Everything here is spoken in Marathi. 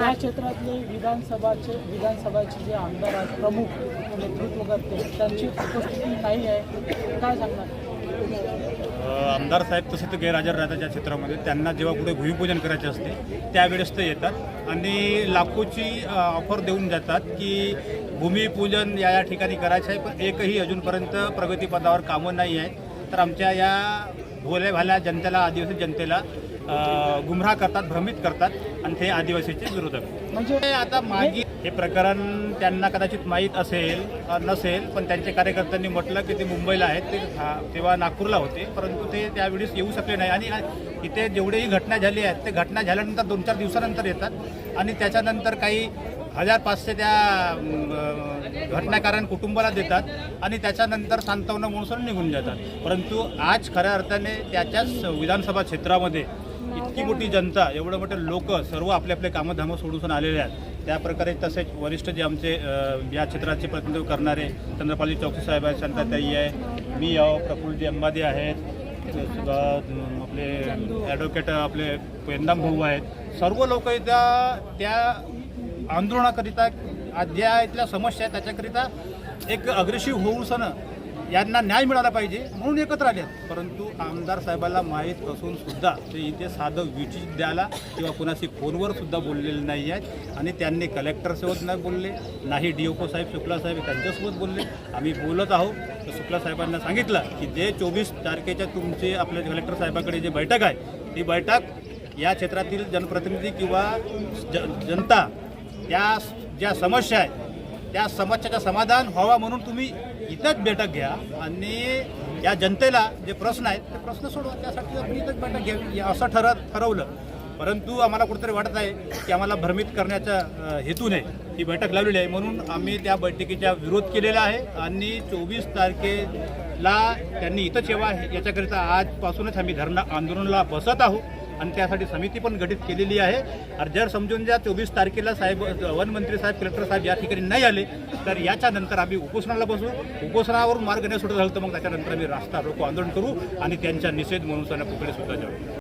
या क्षेत्रातले विधानसभाचे विधानसभाचे जे आमदार आहेत प्रमुख नेतृत्व करते त्यांची उपस्थिती नाही आहे. काय सांगणार? आमदार साहेब तसे तर गैरहजर राहतात या क्षेत्रामध्ये. त्यांना जेव्हा कुठे भूमिपूजन करायचे असते त्यावेळेस ते येतात. आणि लाखोची ऑफर देऊन जातात की भूमिपूजन या या ठिकाणी करायचं आहे पण एकही अजूनपर्यंत प्रगतीपदावर कामं नाही आहेत. तर आमच्या या भोले जनतेला आदिवासी जनतेला गुमराह करतात भ्रमित करतात आणि ते आदिवासीचे विरोधक. म्हणजे आता मागे हे प्रकरण त्यांना कदाचित माहीत असेल नसेल पण त्यांच्या कार्यकर्त्यांनी म्हटलं की ते मुंबईला आहेत ते तेव्हा नागपूरला होते परंतु ते त्यावेळेस येऊ शकले नाही. आणि इथे जेवढेही घटना झाली आहेत ते घटना झाल्यानंतर दोन चार दिवसानंतर येतात. आणि त्याच्यानंतर काही हजार पाचशे त्या घटनाकारण कुटुंबाला देतात आणि त्याच्यानंतर सांत्वना म्हणून निघून जातात. परंतु आज खऱ्या अर्थाने त्याच्याच विधानसभा क्षेत्रामध्ये इतकी मोठी जनता एवढं मोठे लोक सर्व आपले आपले कामं धामं सोडून आलेले आहेत. त्या प्रकारे तसेच वरिष्ठ जे आमचे या क्षेत्राचे प्रतिनिधित्व करणारे चंद्रपाली चौकसी साहेब आहेत शांताताई आहे मी आहो प्रफुल्लजी अंबादे आहेत आपले ॲडव्होकेट आपले पेंदाम भाऊ आहेत. सर्व लोक त्या त्या आंदोलनाकरिता ज्या इथल्या समस्या आहेत त्याच्याकरिता एक अग्रेसिव्ह होऊ सण यांना न्याय मिळाला पाहिजे म्हणून एकत्र आले आहेत. परंतु आमदार साहेबाला माहीत असून सुद्धा ते इथे साधं विचित द्यायला किंवा कुणाशी फोनवर सुद्धा बोललेले नाही आहेत. आणि त्यांनी कलेक्टरसोबत नाही बोलले नाही डी ओ साहेब शुक्ला साहेब त्यांच्यासोबत बोलले. आम्ही बोलत आहोत. तर शुक्ला साहेबांना सांगितलं की जे चोवीस तारखेच्या तुमचे आपल्या कलेक्टर साहेबाकडे जे बैठक आहे ती बैठक या क्षेत्रातील जनप्रतिनिधी किंवा ज जनता त्या ज्या समस्या आहेत त्या समस्याचं समाधान व्हावा म्हणून तुम्ही इथंच बैठक घ्या आणि या जनतेला जे प्रश्न आहेत ते प्रश्न सोडवा. त्यासाठी आपण इथंच बैठक घ्यावी असं ठरत ठरवलं. परंतु आम्हाला कुठेतरी वाटत आहे की आम्हाला भ्रमित करण्याच्या हेतूने ही बैठक लावलेली आहे. म्हणून आम्ही त्या बैठकीचा विरोध केलेला आहे आणि चोवीस तारखेला त्यांनी इथंच येवा. याच्याकरिता आजपासूनच आम्ही धरणं आंदोलनाला बसत आहोत. आणि त्यासाठी समिती पण गठीत केलेली आहे. आणि जर समजून ज्या चोवीस तारखेला साहेब वनमंत्री साहेब कलेक्टर साहेब या ठिकाणी नाही आले तर याच्यानंतर आम्ही उपोषणाला बसू. उपोषणावरून मार्ग नाही सुटत झालं तर मग त्याच्यानंतर आम्ही रास्ता रोको आंदोलन करू आणि त्यांचा निषेध म्हणून त्यांना पुकडे सुद्धा जाऊ.